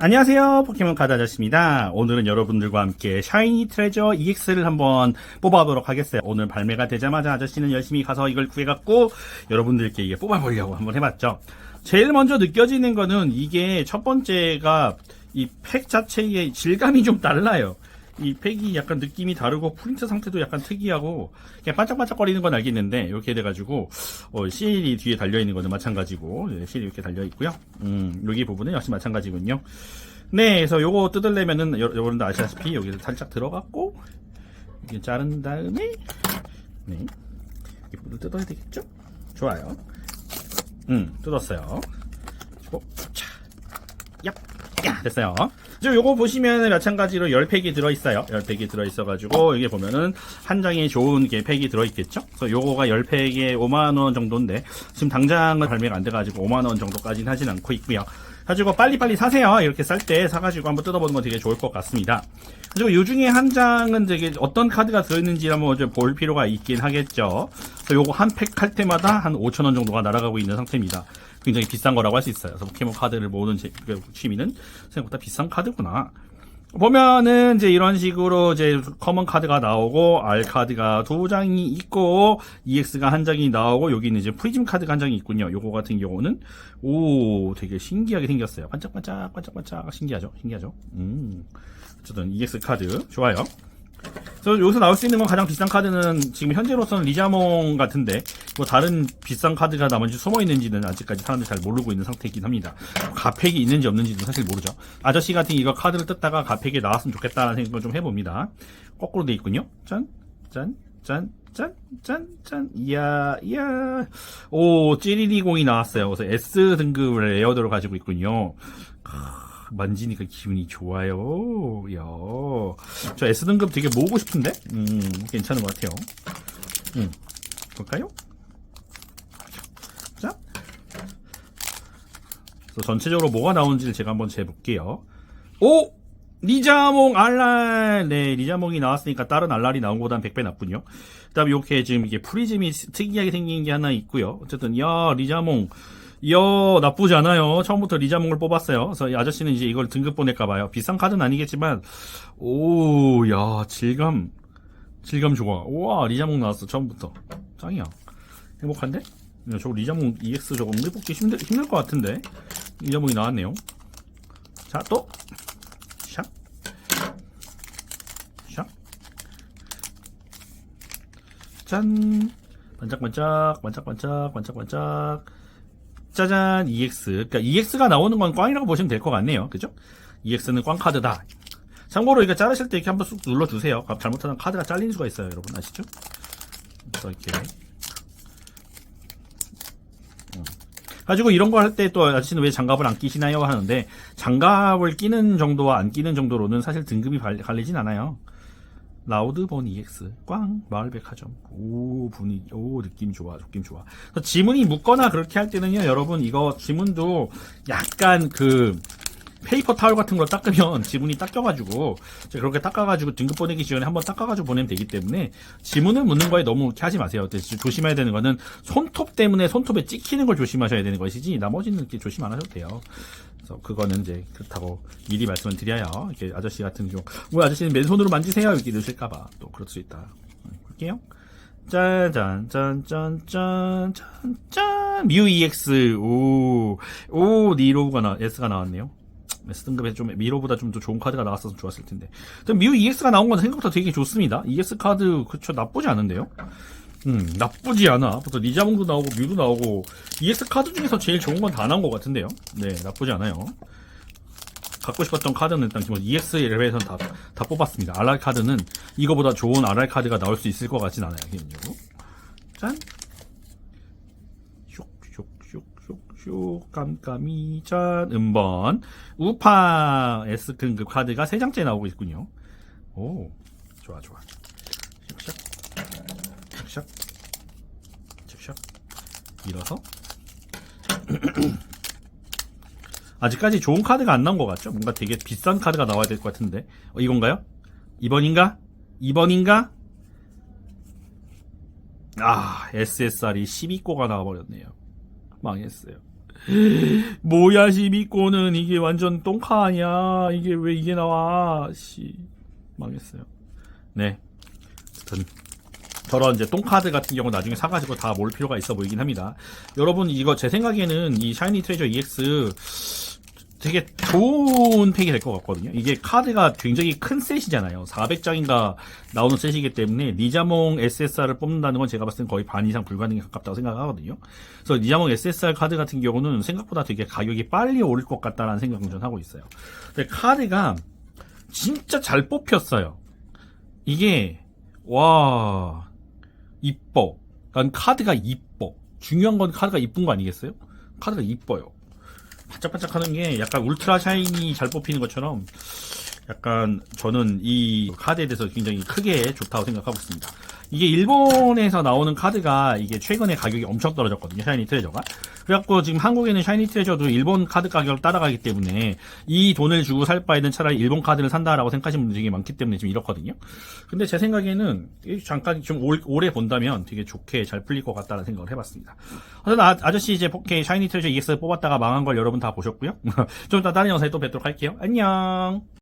안녕하세요. 포켓몬 카드 아저씨입니다. 오늘은 여러분들과 함께 샤이니 트레저 EX를 한번 뽑아보도록 하겠어요. 오늘 발매가 되자마자 아저씨는 열심히 가서 이걸 구해갖고 여러분들께 이게 뽑아보려고 한번 해봤죠. 제일 먼저 느껴지는 거는 이게 첫 번째가 이 팩 자체의 질감이 좀 달라요. 이 팩이 약간 느낌이 다르고 프린트 상태도 약간 특이하고 그냥 반짝반짝거리는 건 알겠는데 이렇게 돼가지고 어, 실이 뒤에 달려 있는 거는 마찬가지고 예, 실이 이렇게 달려 있고요. 음, 여기 부분은 역시 마찬가지군요. 네, 그래서 요거 뜯으려면은 여- 여러분도 아시다시피 여기서 살짝 들어갔고 이렇게 자른 다음에 네, 이 부분을 뜯어야 되겠죠? 좋아요. 음, 뜯었어요. 자, 얍, 야, 됐어요. 지금 요거 보시면 마찬가지로 10팩이 들어있어요. 10팩이 들어있어가지고, 이게 보면은, 한 장에 좋은 게 팩이 들어있겠죠? 그래서 요거가 10팩에 5만원 정도인데, 지금 당장은 발매가 안 돼가지고 5만원 정도까지는 하진 않고 있고요. 가지고 빨리빨리 사세요. 이렇게 쌀 때 사가지고 한번 뜯어보는 건 되게 좋을 것 같습니다. 그리고 요 중에 한 장은 되게 어떤 카드가 들어있는지 한번 볼 필요가 있긴 하겠죠. 요거 한 팩 할 때마다 한 5천원 정도가 날아가고 있는 상태입니다. 굉장히 비싼 거라고 할 수 있어요. 그래서 포켓몬 카드를 모으는 취미는 생각보다 비싼 카드구나. 보면은 이제 이런 식으로 이제 커먼 카드가 나오고 R 카드가 두 장이 있고 EX가 한 장이 나오고 여기는 이제 프리즘 카드가 한 장이 있군요. 요거 같은 경우는 오 되게 신기하게 생겼어요. 반짝반짝 반짝반짝 신기하죠? 신기하죠? 음 어쨌든 EX 카드 좋아요. 그래서 여기서 나올 수 있는 건 가장 비싼 카드는 지금 현재로서는 리자몽 같은데 뭐 다른 비싼 카드가 나머지 숨어 있는지는 아직까지 사람들이 잘 모르고 있는 상태이긴 합니다. 가팩이 있는지 없는지는 사실 모르죠. 아저씨 같은 이거 카드를 뜯다가 가팩이 나왔으면 좋겠다는 생각을 좀 해봅니다. 거꾸로 돼 있군요. 짠, 짠, 짠, 짠, 짠, 짠. 이야, 이야. 오, 찌리리공이 나왔어요. 그래서 S 등급을 에어더로 가지고 있군요. 크, 만지니까 기분이 좋아요. 야, 저 S 등급 되게 모으고 싶은데, 음, 괜찮은 것 같아요. 음, 볼까요? 자, 전체적으로 뭐가 나오는지를 제가 한번 재볼게요. 오! 리자몽 알랄! 네, 리자몽이 나왔으니까 다른 알랄이 나온 것보단 100배 나쁘군요. 그 다음에 이렇게 지금 이게 프리즘이 특이하게 생긴 게 하나 있고요. 어쨌든, 야, 리자몽. 이야, 나쁘지 않아요. 처음부터 리자몽을 뽑았어요. 그래서 이 아저씨는 이제 이걸 등급 보낼까봐요. 비싼 카드는 아니겠지만, 오, 야, 질감. 질감 좋아. 우와, 리자몽 나왔어, 처음부터. 짱이야. 행복한데? 야, 저거 리자몽 EX 저거 응대 뽑기 힘들, 힘들 것 같은데? 리자몽이 나왔네요. 자, 또! 샥. 샥. 짠! 반짝반짝, 반짝반짝, 반짝반짝. 짜잔, EX. 그러니까 EX가 나오는 건 꽝이라고 보시면 될 것 같네요. 그죠? EX는 꽝 카드다. 참고로 이거 자르실 때 이렇게 한번 쑥 눌러주세요. 잘못하면 카드가 잘리는 수가 있어요. 여러분 아시죠? 이렇게. 음. 가지고 이런 거 할 때 또 아저씨는 왜 장갑을 안 끼시나요? 하는데 장갑을 끼는 정도와 안 끼는 정도로는 사실 등급이 갈- 갈리진 않아요. 라우드본 EX 꽝 마을백화점 오 분위기 오 느낌 좋아 느낌 좋아 지문이 묻거나 그렇게 할 때는요 여러분 이거 지문도 약간 그 페이퍼 타월 같은 걸 닦으면 지문이 닦여가지고 그렇게 닦아가지고 등급 보내기 전에 한번 닦아가지고 보내면 되기 때문에 지문을 묻는 거에 너무 이렇게 하지 마세요. 조심해야 되는 거는 손톱 때문에 손톱에 찍히는 걸 조심하셔야 되는 것이지 나머지는 이렇게 조심 안 하셔도 돼요. 그래서 그거는 이제 그렇다고 미리 말씀을 드려요. 이렇게 아저씨 같은 경우 뭐 아저씨는 맨손으로 만지세요 이렇게 넣으실까봐 또 그럴 수 있다. 음, 볼게요. 짠짠 짠 짠 짠 짠 짠 뮤 EX 오 오 니로우가 나 S가 나왔네요. S 등급에 좀 미로보다 좀 더 좋은 카드가 나왔어서 좋았을 텐데. 근데 뮤 EX가 나온 건 생각보다 되게 좋습니다. EX 카드 그쵸 나쁘지 않은데요. 음 나쁘지 않아. 벌써 리자몽도 나오고 뮤도 나오고 EX 카드 중에서 제일 좋은 건 다 나온 것 같은데요. 네 나쁘지 않아요. 갖고 싶었던 카드는 일단 기본 EX 레벨에선 다, 다 뽑았습니다. RR 카드는 이거보다 좋은 RR 카드가 나올 수 있을 것 같진 않아요. 개인적으로. 짠. 슉슉슉슉슉 깜깜이 짠 음번 우파 S 등급 카드가 3장째 나오고 있군요. 오 좋아 좋아. 샥샥 샥샥 밀어서? 아직까지 좋은 카드가 안 나온 것 같죠? 뭔가 되게 비싼 카드가 나와야 될 것 같은데. 어, 이건가요? 2번인가? 2번인가? 아 SSR이 12고가 나와버렸네요. 망했어요. 뭐야 시미꼬는 이게 완전 똥카 아니야? 이게 왜 이게 나와? 씨. 망했어요. 네. 어쨌든 저런 이제 똥카드 같은 경우 나중에 사가지고 다몰 필요가 있어 보이긴 합니다 여러분 이거 제 생각에는 이 샤이니 트레저 EX 되게 좋은 팩이 될 것 같거든요. 이게 카드가 굉장히 큰 셋이잖아요. 400장인가 나오는 셋이기 때문에 니자몽 SSR을 뽑는다는 건 제가 봤을 땐 거의 반 이상 불가능에 가깝다고 생각하거든요. 그래서 니자몽 SSR 카드 같은 경우는 생각보다 되게 가격이 빨리 오를 것 같다라는 생각을 전 하고 있어요. 근데 카드가 진짜 잘 뽑혔어요. 이게 와 이뻐. 난 카드가 이뻐. 중요한 건 카드가 이쁜 거 아니겠어요? 카드가 이뻐요. 반짝반짝 하는 게 약간 울트라 샤이니 잘 뽑히는 것처럼 약간 저는 이 카드에 대해서 굉장히 크게 좋다고 생각하고 있습니다. 이게 일본에서 나오는 카드가 이게 최근에 가격이 엄청 떨어졌거든요. 샤이니 트레저가. 그래갖고 지금 한국에는 샤이니 트레저도 일본 카드 가격을 따라가기 때문에 이 돈을 주고 살 바에는 차라리 일본 카드를 산다라고 생각하시는 분들이 되게 많기 때문에 지금 이렇거든요. 근데 제 생각에는 이 잠깐 좀 올- 오래 본다면 되게 좋게 잘 풀릴 것 같다는 생각을 해봤습니다. 어쨌든 아, 아저씨 이제 4K 샤이니 트레저 EX 뽑았다가 망한 걸 여러분 다 보셨고요. 좀 이따 다른 영상에 또 뵙도록 할게요. 안녕!